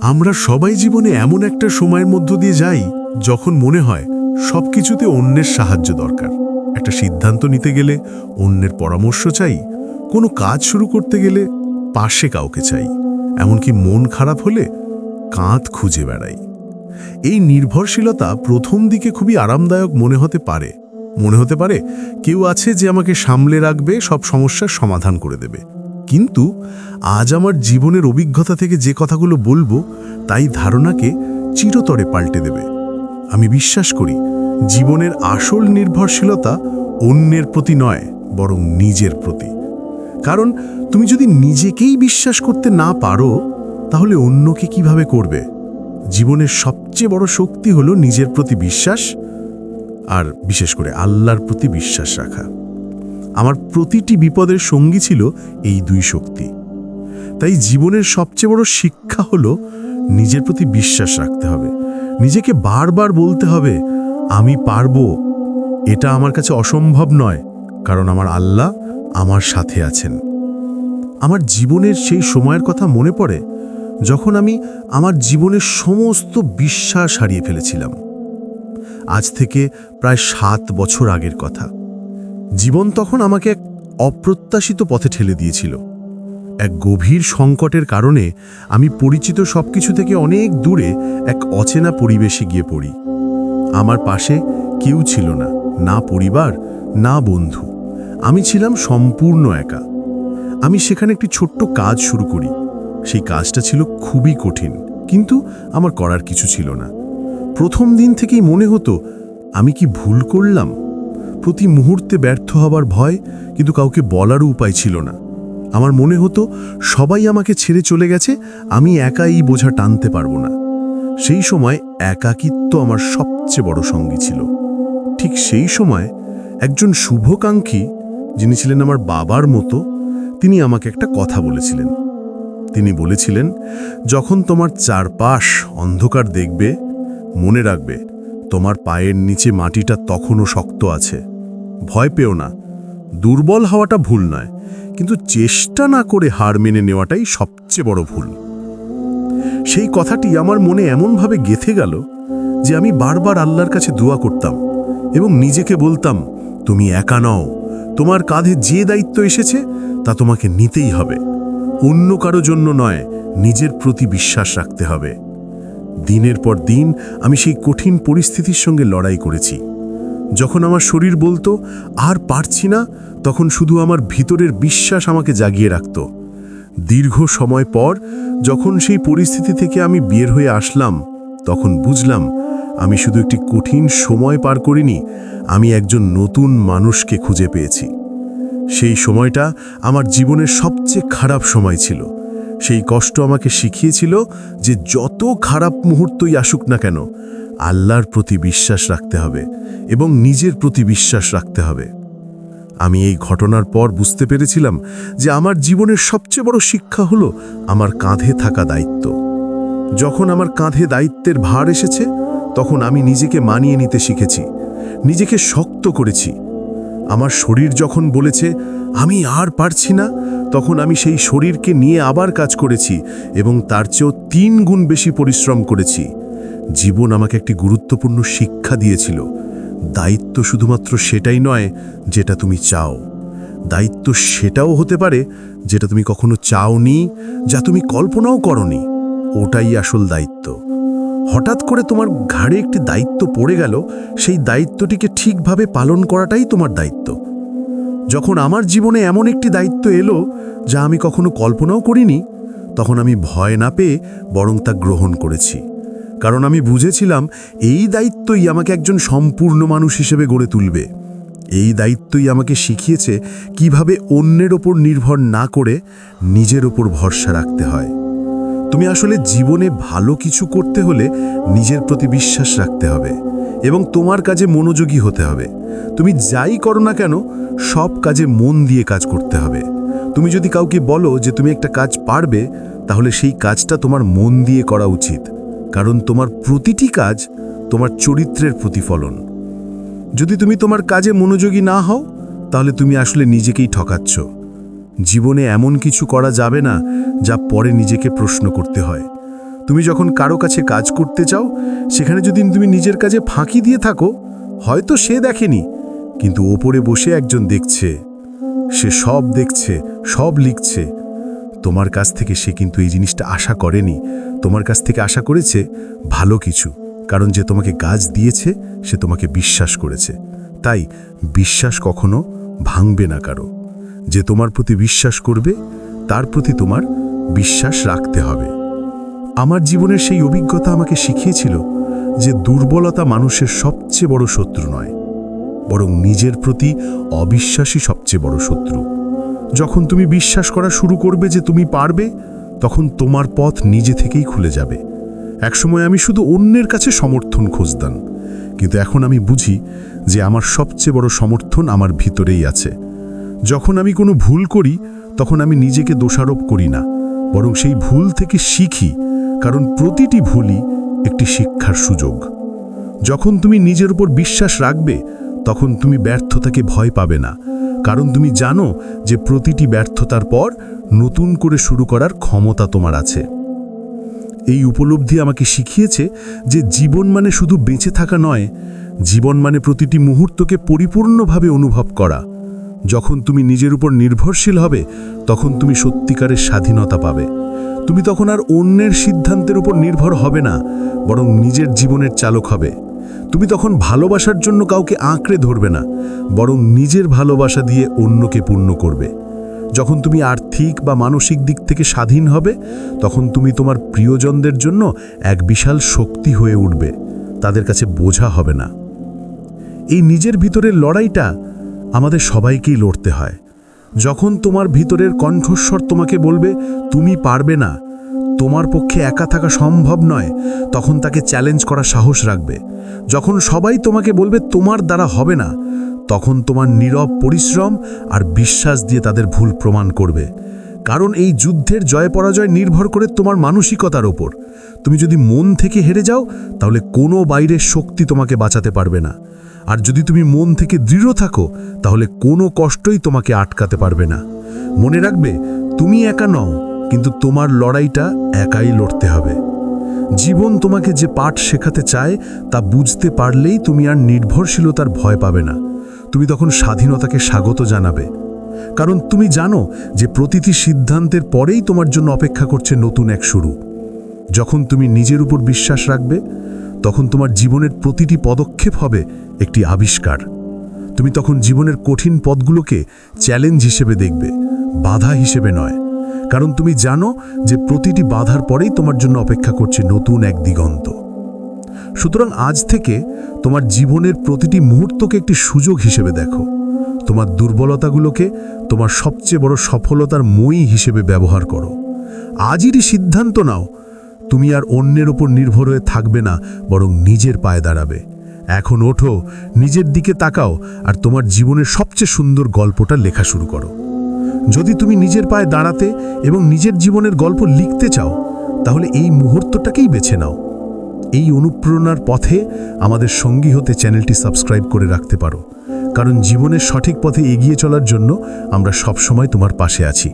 আমরা সবাই জীবনে এমন একটা সময়ের মধ্য দিয়ে যাই যখন মনে হয় সব কিছুতে অন্যের সাহায্য দরকার। একটা সিদ্ধান্ত নিতে গেলে অন্যের পরামর্শ চাই, কোনো কাজ শুরু করতে গেলে পাশে কাউকে চাই, এমনকি মন খারাপ হলে কাঁধ খুঁজে বেড়াই। এই নির্ভরশীলতা প্রথম দিকে খুবই আরামদায়ক মনে হতে পারে। মনে হতে পারে কেউ আছে যে আমাকে সামলে রাখবে, সব সমস্যার সমাধান করে দেবে। কিন্তু আজ আমার জীবনের অভিজ্ঞতা থেকে যে কথাগুলো বলব, তাই ধারণাকে চিরতরে পাল্টে দেবে। আমি বিশ্বাস করি, জীবনের আসল নির্ভরশীলতা অন্যের প্রতি নয়, বরং নিজের প্রতি। কারণ তুমি যদি নিজেকেই বিশ্বাস করতে না পারো, তাহলে অন্যকে কীভাবে করবে? জীবনের সবচেয়ে বড় শক্তি হলো নিজের প্রতি বিশ্বাস, আর বিশেষ করে আল্লাহর প্রতি বিশ্বাস রাখা। আমার প্রতিটি বিপদের সঙ্গী ছিল এই দুই শক্তি। তাই জীবনের সবচেয়ে বড় শিক্ষা হলো নিজের প্রতি বিশ্বাস রাখতে হবে। নিজেকে বারবার বলতে হবে, আমি পারব। এটা আমার কাছে অসম্ভব নয়, কারণ আমার আল্লাহ আমার সাথে আছেন। আমার জীবনের সেই সময়ের কথা মনে পড়ে যখন আমি আমার জীবনের সমস্ত বিশ্বাস হারিয়ে ফেলেছিলাম। আজ থেকে প্রায় সাত বছর আগের কথা। জীবন তখন আমাকে এক অপ্রত্যাশিত পথে ঠেলে দিয়েছিল। এক গভীর সংকটের কারণে আমি পরিচিত সবকিছু থেকে অনেক দূরে এক অচেনা পরিবেশে গিয়ে পড়ি। আমার পাশে কেউ ছিল না না পরিবার, না বন্ধু। আমি ছিলাম সম্পূর্ণ একা। আমি সেখানে একটি ছোট্ট কাজ শুরু করি। সেই কাজটা ছিল খুবই কঠিন, কিন্তু আমার করার কিছু ছিল না। প্রথম দিন থেকেই মনে হতো, আমি কি ভুল করলাম? প্রতি মুহূর্তে ব্যর্থ হবার ভয় কিন্তু কাউকে বলারও উপায় ছিল না। আমার মনে হতো, সবাই আমাকে ছেড়ে চলে গেছে, আমি একাই বোঝা টানতে পারব না। সেই সময় একাকিত্ব আমার সবচেয়ে বড় সঙ্গী ছিল। ঠিক সেই সময় একজন শুভকাঙ্ক্ষী, যিনি ছিলেন আমার বাবার মতো, তিনি আমাকে একটা কথা বলেছিলেন। তিনি বলেছিলেন, যখন তোমার চারপাশ অন্ধকার দেখবে, মনে রাখবে, তোমার পায়ের নিচে মাটিটা তখনও শক্ত আছে। ভয় পেও না। দুর্বল হওয়াটা ভুল নয়, কিন্তু চেষ্টা না করে হার মেনে নেওয়াটাই সবচেয়ে বড় ভুল। সেই কথাটি আমার মনে এমনভাবে গেথে গেল যে আমি বারবার আল্লাহর কাছে দোয়া করতাম এবং নিজেকে বলতাম, তুমি একা নও, তোমার কাঁধে যে দায়িত্ব এসেছে তা তোমাকে নিতেই হবে। অন্য কারও জন্য নয়, নিজের প্রতি বিশ্বাস রাখতে হবে। দিনের পর দিন আমি সেই কঠিন পরিস্থিতির সঙ্গে লড়াই করেছি। যখন আমার শরীর বলতো, আর পারছি না, তখন শুধু আমার ভিতরের বিশ্বাস আমাকে জাগিয়ে রাখত। দীর্ঘ সময় পর যখন সেই পরিস্থিতি থেকে আমি বের হয়ে আসলাম, তখন বুঝলাম, আমি শুধু একটি কঠিন সময় পার করিনি, আমি একজন নতুন মানুষকে খুঁজে পেয়েছি। সেই সময়টা আমার জীবনের সবচেয়ে খারাপ সময় ছিল। সেই কষ্ট আমাকে শিখিয়েছিল যে যত খারাপ মুহূর্তই আসুক না কেন আল্লাহর প্রতি বিশ্বাস রাখতে হবে এবং নিজের প্রতি বিশ্বাস রাখতে হবে। আমি এই ঘটনার পর বুঝতে পেরেছিলাম যে আমার জীবনের সবচেয়ে বড় শিক্ষা হলো আমার কাঁধে থাকা দায়িত্ব। যখন আমার কাঁধে দায়িত্বের ভার এসেছে, তখন আমি নিজেকে মানিয়ে নিতে শিখেছি, নিজেকে শক্ত করেছি। আমার শরীর যখন বলেছে, আমি আর পারছি না, তখন আমি সেই শরীরকে নিয়ে আবার কাজ করেছি এবং তার চেয়েও তিন গুণ বেশি পরিশ্রম করেছি। জীবন আমাকে একটি গুরুত্বপূর্ণ শিক্ষা দিয়েছিল। দায়িত্ব শুধুমাত্র সেটাই নয় যেটা তুমি চাও। দায়িত্ব সেটাও হতে পারে যেটা তুমি কখনো চাওনি, যা তুমি কল্পনাও করনি। ওটাই আসল দায়িত্ব। হঠাৎ করে তোমার ঘাড়ে একটি দায়িত্ব পড়ে গেল, সেই দায়িত্বটিকে ঠিকভাবে পালন করাটাই তোমার দায়িত্ব। যখন আমার জীবনে এমন একটি দায়িত্ব এলো, যা আমি কখনো কল্পনাও করিনি, তখন আমি ভয় না পেয়ে বরং তা গ্রহণ করেছি। কারণ আমি বুঝেছিলাম এই দায়িত্বই আমাকে একজন সম্পূর্ণ মানুষ হিসেবে গড়ে তুলবে। এই দায়িত্বই আমাকে শিখিয়েছে কীভাবে অন্যের ওপর নির্ভর না করে নিজের ওপর ভরসা রাখতে হয়। তুমি আসলে জীবনে ভালো কিছু করতে হলে নিজের প্রতি বিশ্বাস রাখতে হবে এবং তোমার কাজে মনোযোগী হতে হবে। তুমি যাই করো না কেন, সব কাজে মন দিয়ে কাজ করতে হবে। তুমি যদি কাউকে বলো যে তুমি একটা কাজ পারবে, তাহলে সেই কাজটা তোমার মন দিয়ে করা উচিত। কারণ তোমার প্রতিটি কাজ তোমার চরিত্রের প্রতিফলন। যদি তুমি তোমার কাজে মনোযোগী না হও, তাহলে তুমি আসলে নিজেকেই ঠকাচ্ছ। জীবনে এমন কিছু করা যাবে না যা পরে নিজেকে প্রশ্ন করতে হয়। তুমি যখন কারও কাছে কাজ করতে চাও, সেখানে যদি তুমি নিজের কাজে ফাঁকি দিয়ে থাকো, হয়তো সে দেখেনি, কিন্তু ওপরে বসে একজন দেখছে। সে সব দেখছে, সব লিখছে তোমার কাছ থেকে সে কিন্তু এই জিনিসটা আশা করেনি। তোমার কাছ থেকে আশা করেছে ভালো কিছু, কারণ যে তোমাকে গাছ দিয়েছে, সে তোমাকে বিশ্বাস করেছে। তাই বিশ্বাস কখনো ভাঙবে না কারও। যে তোমার প্রতি বিশ্বাস করবে, তার প্রতি তোমার বিশ্বাস রাখতে হবে। আমার জীবনের সেই অভিজ্ঞতা আমাকে শিখিয়েছিল যে দুর্বলতা মানুষের সবচেয়ে বড় শত্রু নয়, বরং নিজের প্রতি অবিশ্বাসী সবচেয়ে বড় শত্রু। যখন তুমি বিশ্বাস করা শুরু করবে যে তুমি পারবে, তখন তোমার পথ নিজে থেকেই খুলে যাবে। একসময় আমি শুধু অন্যের কাছে সমর্থন খুঁজতাম, কিন্তু এখন আমি বুঝি যে আমার সবচেয়ে বড় সমর্থন আমার ভিতরেই আছে। যখন আমি কোনো ভুল করি, তখন আমি নিজেকে দোষারোপ করি না, বরং সেই ভুল থেকে শিখি, কারণ প্রতিটি ভুলই একটি শিক্ষার সুযোগ। যখন তুমি নিজের উপর বিশ্বাস রাখবে, তখন তুমি ব্যর্থতাকে ভয় পাবে না কারণ তুমি জানো যে প্রতিটি ব্যর্থতার পর নতুন করে শুরু করার ক্ষমতা তোমার আছে। এই উপলব্ধি আমাকে শিখিয়েছে যে জীবন মানে শুধু বেঁচে থাকা নয়, জীবন মানে প্রতিটি মুহূর্তকে পরিপূর্ণভাবে অনুভব করা। যখন তুমি নিজের উপর নির্ভরশীল হবে, তখন তুমি সত্যিকারের স্বাধীনতা পাবে। তুমি তখন আর অন্যের সিদ্ধান্তের উপর নির্ভর হবে না, বরং নিজের জীবনের চালক হবে। তুমি তখন ভালোবাসার জন্য কাউকে আঁকড়ে ধরবে না, বরং নিজের ভালোবাসা দিয়ে অন্যকে পূর্ণ করবে। যখন তুমি আর্থিক বা মানসিক দিক থেকে স্বাধীন হবে, তখন তুমি তোমার প্রিয়জনদের জন্য এক বিশাল শক্তি হয়ে উঠবে, তাদের কাছে বোঝা হবে না। এই নিজের ভিতরের লড়াইটা আমাদের সবাইকেই লড়তে হয়। যখন তোমার ভিতরের কণ্ঠস্বর তোমাকে বলবে, তুমি পারবে না তোমার পক্ষে একা থাকা সম্ভব নয়, তখন তাকে চ্যালেঞ্জ করা সাহস রাখবে। যখন সবাই তোমাকে বলবে তোমার দ্বারা হবে না, তখন তোমার নীরব পরিশ্রম আর বিশ্বাস দিয়ে তাদের ভুল প্রমাণ করবে। কারণ এই যুদ্ধের জয় পরাজয় নির্ভর করে তোমার মানসিকতার ওপর। তুমি যদি মন থেকে হেরে যাও, তাহলে কোনো বাইরের শক্তি তোমাকে বাঁচাতে পারবে না। আর যদি তুমি মন থেকে দৃঢ় থাকো, তাহলে কোনো কষ্টই তোমাকে আটকাতে পারবে না। মনে রাখবে, তুমি একা নও কিন্তু তোমার লড়াইটা একাই লড়তে হবে। জীবন তোমাকে যে পাঠ শেখাতে চায়, তা বুঝতে পারলেই তুমি আর নির্ভরশীলতার ভয় পাবে না। তুমি তখন স্বাধীনতাকে স্বাগত জানাবে। কারণ তুমি জানো যে প্রতিটি সিদ্ধান্তের পরেই তোমার জন্য অপেক্ষা করছে নতুন এক শুরু। যখন তুমি নিজের উপর বিশ্বাস রাখবে, তখন তোমার জীবনের প্রতিটি পদক্ষেপ হবে একটি আবিষ্কার। তুমি তখন জীবনের কঠিন পথগুলোকে চ্যালেঞ্জ হিসেবে দেখবে, বাধা হিসেবে নয়। কারণ তুমি জানো যে প্রতিটি বাধার পরেই তোমার জন্য অপেক্ষা করছে নতুন এক দিগন্ত। সুতরাং আজ থেকে তোমার জীবনের প্রতিটি মুহূর্তকে একটি সুযোগ হিসেবে দেখো। তোমার দুর্বলতাগুলোকে তোমার সবচেয়ে বড় সফলতার মই হিসেবে ব্যবহার করো। আজইরই সিদ্ধান্ত নাও, তুমি আর অন্যের ওপর নির্ভর হয়ে থাকবে না, বরং নিজের পায়ে দাঁড়াবে। এখন ওঠো, নিজের দিকে তাকাও, আর তোমার জীবনের সবচেয়ে সুন্দর গল্পটা লেখা শুরু করো। যদি তুমি নিজের পায়ে দাঁড়াতে এবং নিজের জীবনের গল্প লিখতে চাও, তাহলে এই মুহূর্তটাকেই বেছে নাও। এই অনুপ্রেরণার পথে আমাদের সঙ্গী হতে চ্যানেলটি সাবস্ক্রাইব করে রাখতে পারো। কারণ জীবনের সঠিক পথে এগিয়ে চলার জন্য আমরা সবসময় তোমার পাশে আছি।